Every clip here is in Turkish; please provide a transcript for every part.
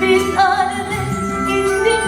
Bir tane de gittim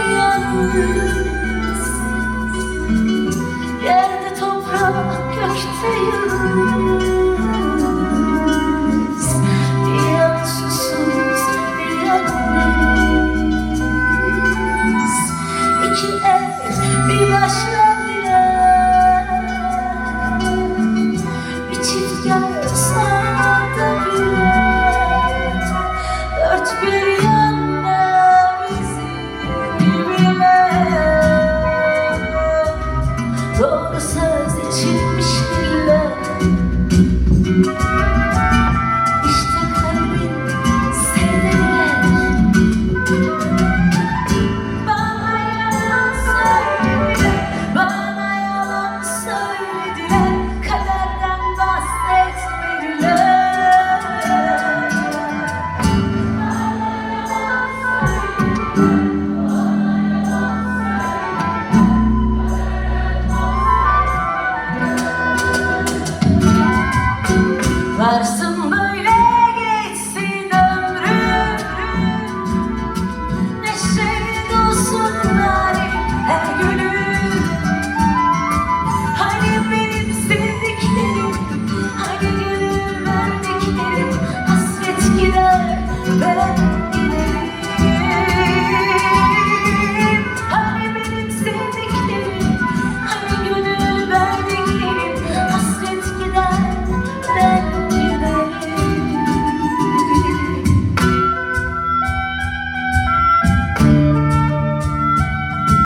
answers that you Girl,